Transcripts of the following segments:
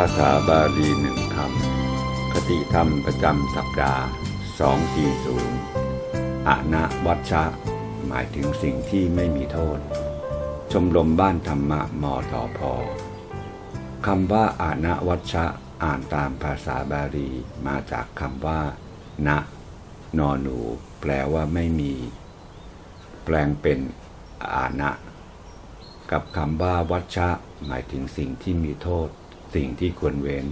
าษาบาลีหนึ่งคำคติธรรมประจำสัปดาห์240อะนะวัชชะ หมายถึงสิ่งที่ไม่มีโทษ ชมรมบ้านธรรมะมอทอพอคำว่าอานะวัชชะอ่านตามภาษาบาลีมาจากคำว่า นะ นอหนู แปลว่าไม่มี แปลงเป็นอานะ กับคำว่าวัชชะ หมายถึงสิ่งที่มีโทษ สิ่งที่ควรเว้น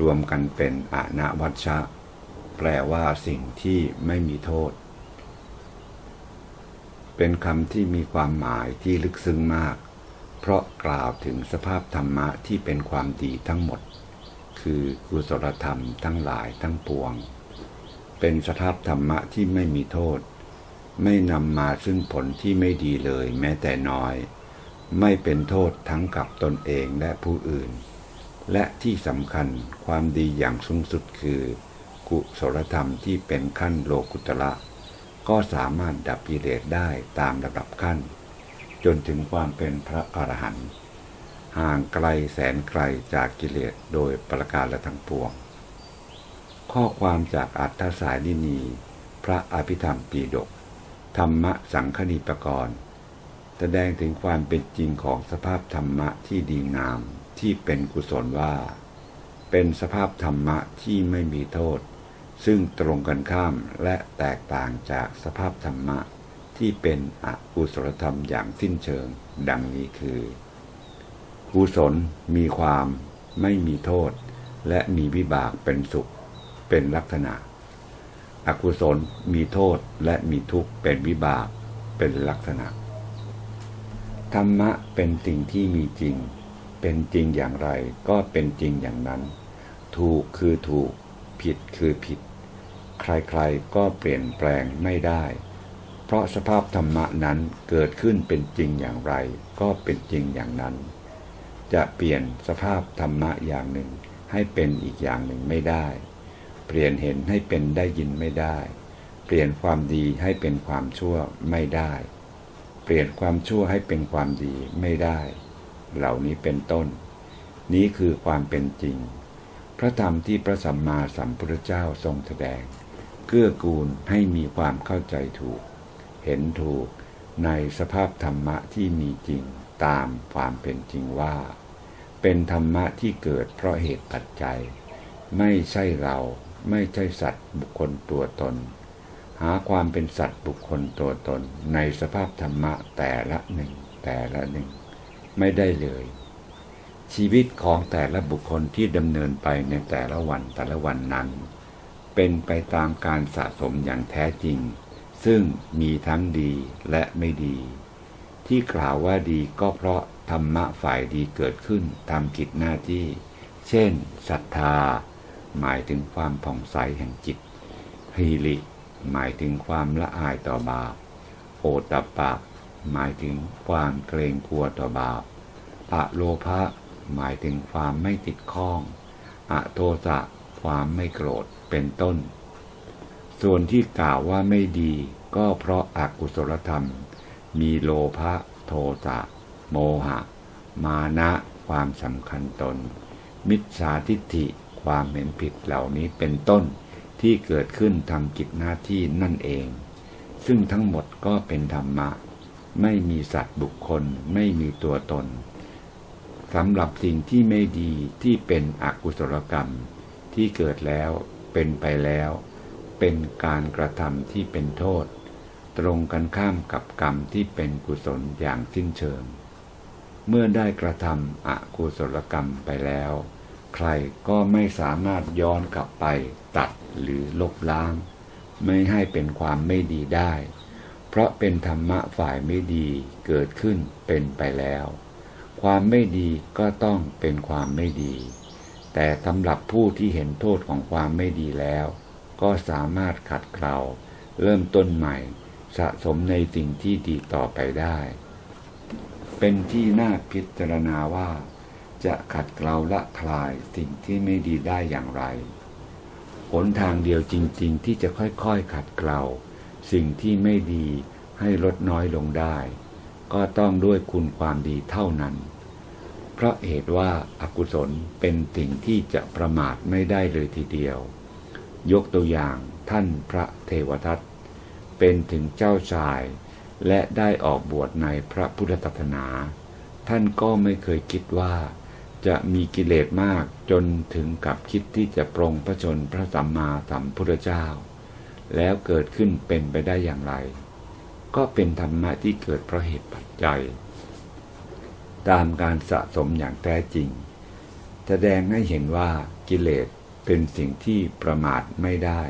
รวมกันเป็นอานะวัชชะ แปลว่าสิ่งที่ไม่มีโทษ เป็นคำที่มีความหมายที่ลึกซึ้งมาก เพราะกล่าวถึงสภาพธรรมะที่เป็นความดีทั้งหมด คือกุศลธรรมทั้งหลายทั้งปวง เป็นสภาพธรรมะที่ไม่มีโทษ ไม่นำมาซึ่งผลที่ไม่ดีเลยแม้แต่น้อยไม่เป็นโทษทั้งกับตนเองและผู้อื่น และที่สำคัญความดีอย่างสูงสุดคือ กุศลธรรมที่เป็นขั้นโลกุตระก็สามารถดับกิเลสได้ตามระดับขั้น จนถึงความเป็นพระอรหันต์ห่างไกลแสนไกลจากกิเลสโดยประการละทั้งปวง ข้อความจากอัตถสายนินีพระอภิธรรมปีดก ธรรมะสังคณีปกรณ์ แสดงถึงความเป็นจริงของสภาพธรรมะที่ดีงาม ที่เป็นกุศลว่า เป็นสภาพธรรมะที่ไม่มีโทษ ซึ่งตรงกันข้ามและแตกต่างจากสภาพธรรมะที่เป็นอกุศลธรรมอย่างสิ้นเชิง ดังนี้คือกุศลมีความไม่มีโทษ และมีวิบากเป็นสุข เป็นลักษณะ อกุศลมีโทษและมีทุกข์เป็นวิบากเป็นลักษณะ ธรรมะเป็นสิ่งที่มีจริง เป็นจริงอย่างไรก็เป็นจริงอย่างนั้น ถูกคือถูก ผิดคือผิด ใครๆก็เปลี่ยนแปลงไม่ได้ เพราะสภาพธรรมะนั้นเกิดขึ้นเป็นจริงอย่างไร ก็เป็นจริงอย่างนั้น จะเปลี่ยนสภาพธรรมะอย่างหนึ่ง ให้เป็นอีกอย่างหนึ่งไม่ได้ เปลี่ยนเห็นให้เป็นได้ยินไม่ได้ เปลี่ยนความดีให้เป็นความชั่วไม่ได้ เปลี่ยนความชั่วให้เป็นความดีไม่ได้ เหล่านี้เป็นต้น นี้คือความเป็นจริง พระธรรมที่พระสัมมาสัมพุทธเจ้าทรงแสดง เกื้อกูลให้มีความเข้าใจถูก เห็นถูกในสภาพธรรมะที่มีจริงตามความเป็นจริงว่า เป็นธรรมะที่เกิดเพราะเหตุปัจจัย ไม่ใช่เราไม่ใช่สัตว์บุคคลตัวตน หาความเป็นสัตว์บุคคลตัวตนในสภาพธรรมะแต่ละหนึ่งแต่ละหนึ่ง ไม่ได้เลย ชีวิตของแต่ละบุคคลที่ดำเนินไปในแต่ละวันแต่ละวันนั้น เป็นไปตามการสะสมอย่างแท้จริง ซึ่งมีทั้งดีและไม่ดี ที่กล่าวว่าดีก็เพราะธรรมะฝ่ายดีเกิดขึ้นทำกิจหน้าที่ เช่นศรัทธา หมายถึงความผ่องใสแห่งจิตฮีริหมายถึงความละอายต่อบาปโอตปะ หมายถึงความเกรงกลัวต่อบาปอะโลภะหมายถึงความไม่ติดข้องอะโทสะความไม่โกรธเป็นต้น ส่วนที่กล่าวว่าไม่ดี ก็เพราะอากุศลธรรม มีโลภะโทสะโมหะ มานะความสำคัญตน มิจฉาทิฏฐิความเห็นผิดเหล่านี้เป็นต้นที่เกิดขึ้นทำกิจหน้าที่นั่นเอง ซึ่งทั้งหมดก็เป็นธรรมะ ไม่มีสัตว์บุคคล ไม่มีตัวตนสำหรับสิ่งที่ไม่ดีที่เป็นอกุศลกรรม ที่เกิดแล้วเป็นไปแล้ว เป็นการกระทำที่เป็นโทษ ตรงกันข้ามกับกรรมที่เป็นกุศลอย่างสิ้นเชิง เมื่อได้กระทำอกุศลกรรมไปแล้ว ใครก็ไม่สามารถย้อนกลับไปตัดหรือลบล้าง ไม่ให้เป็นความไม่ดีได้ ราะเป็นธรรมะฝ่ายไม่ดีเกิดขึ้นเป็นไปแล้ว ความไม่ดีก็ต้องเป็นความไม่ดี แต่สำหรับผู้ที่เห็นโทษของความไม่ดีแล้ว ก็สามารถขัดเกลาเริ่มต้นใหม่ สะสมในสิ่งที่ดีต่อไปได้ เป็นที่น่าพิจารณาว่า จะขัดเกลาละคลายสิ่งที่ไม่ดีได้อย่างไร หนทางเดียวจริง ๆ ที่จะค่อยๆขัดเกลา สิ่งที่ไม่ดีให้ลดน้อยลงได้ ก็ต้องด้วยคุณความดีเท่านั้น เพราะเหตุว่าอากุศลเป็นสิ่งที่จะประมาทไม่ได้เลยทีเดียว ยกตัวอย่างท่านพระเทวทัตเป็นถึงเจ้าชาย และได้ออกบวชในพระพุทธศาสนา ท่านก็ไม่เคยคิดว่า จะมีกิเลสมากจนถึงกับคิดที่จะปรงพระชนพระสัมมาสัมพุทธเจ้า แล้วเกิดขึ้นเป็นไปได้อย่างไร ก็เป็นธรรมะที่เกิดเพราะเหตุปัจจัย ตามการสะสมอย่างแท้จริง แสดงให้เห็นว่ากิเลสเป็นสิ่งที่ประมาทไม่ได้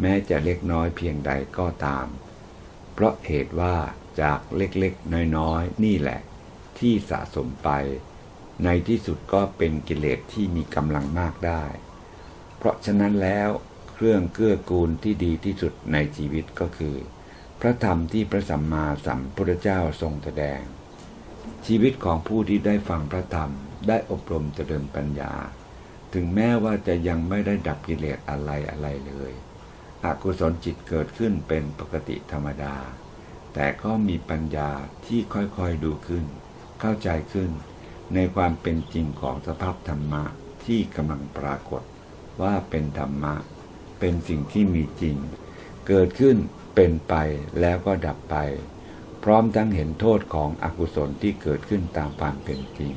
แม้จะเล็กน้อยเพียงใดก็ตาม เพราะเหตุว่าจากเล็กๆ น้อยๆ นี่แหละ ที่สะสมไป ในที่สุดก็เป็นกิเลสที่มีกำลังมากได้ เพราะฉะนั้นแล้ว เครื่องเกื้อกูลที่ดีที่สุดในชีวิตก็คือ พระธรรมที่พระสัมมาสัมพุทธเจ้าทรงแสดง ชีวิตของผู้ที่ได้ฟังพระธรรมได้อบรมเจริญปัญญา ถึงแม้ว่าจะยังไม่ได้ดับกิเลสอะไรอะไรเลยอกุศลจิตเกิดขึ้นเป็นปกติธรรมดา แต่ก็มีปัญญาที่ค่อยๆดูขึ้น เข้าใจขึ้น ในความเป็นจริงของสภาพธรรมะที่กำลังปรากฏว่าเป็นธรรมะ เป็นสิ่งที่มีจริง เกิดขึ้นเป็นไปแล้วก็ดับไป พร้อมทั้งเห็นโทษของอกุศลที่เกิดขึ้นตามความเป็นจริง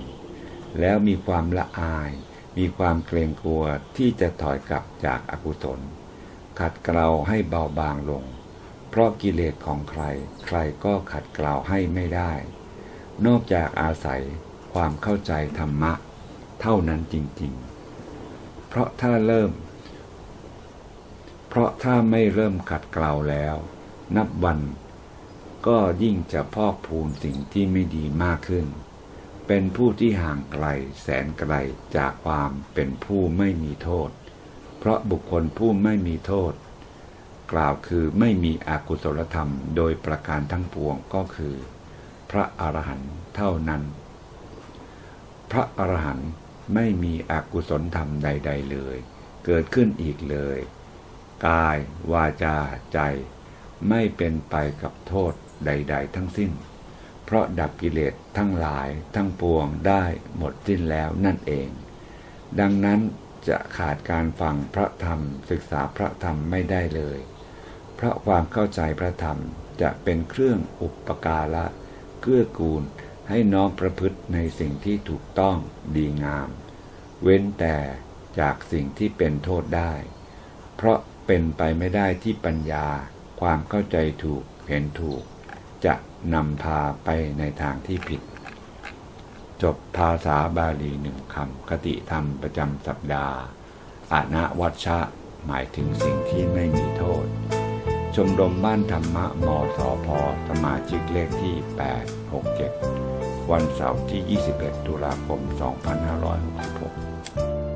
แล้วมีความละอาย มีความเกรงกลัวที่จะถอยกลับจากอากุศล ขัดเกลาให้เบาบางลง เพราะกิเลสของใคร ใครก็ขัดเกลาให้ไม่ได้ นอกจากอาศัยความเข้าใจธรรมะ เท่านั้นจริง ๆ เพราะถ้าเริ่ม เพราะถ้าไม่เริ่มขัดเกลาแล้ว นับวันก็ยิ่งจะพอกพูนสิ่งที่ไม่ดีมากขึ้น เป็นผู้ที่ห่างไกลแสนไกลจากความเป็นผู้ไม่มีโทษ เพราะบุคคลผู้ไม่มีโทษ กล่าวคือไม่มีอกุศลธรรมโดยประการทั้งปวงก็คือ พระอรหันต์เท่านั้น พระอรหันต์ไม่มีอกุศลธรรมใด ๆ เลย เกิดขึ้นอีกเลย กาย วาจาใจ ไม่เป็นไปกับโทษใด ๆ ทั้งสิ้น เพราะดับกิเลสทั้งหลายทั้งปวงได้หมดสิ้นแล้วนั่นเอง ดังนั้นจะขาดการฟังพระธรรม ศึกษาพระธรรมไม่ได้เลย เพราะความเข้าใจพระธรรมจะเป็นเครื่องอุปการะเกื้อกูลให้น้อมประพฤติในสิ่งที่ถูกต้องดีงาม เว้นแต่จากสิ่งที่เป็นโทษได้ เพราะ เป็นไปไม่ได้ที่ปัญญา ความเข้าใจถูกเห็นถูก จะนำพาไปในทางที่ผิด จบภาษาบาลีหนึ่งคำคติธรรมประจำสัปดาห์อานะวัชชะ หมายถึงสิ่งที่ไม่มีโทษ ชมรมบ้านธรรมะมสพสมาชิกเลขที่ 867 วันเสาร์ที่ 21 ตุลาคม 2566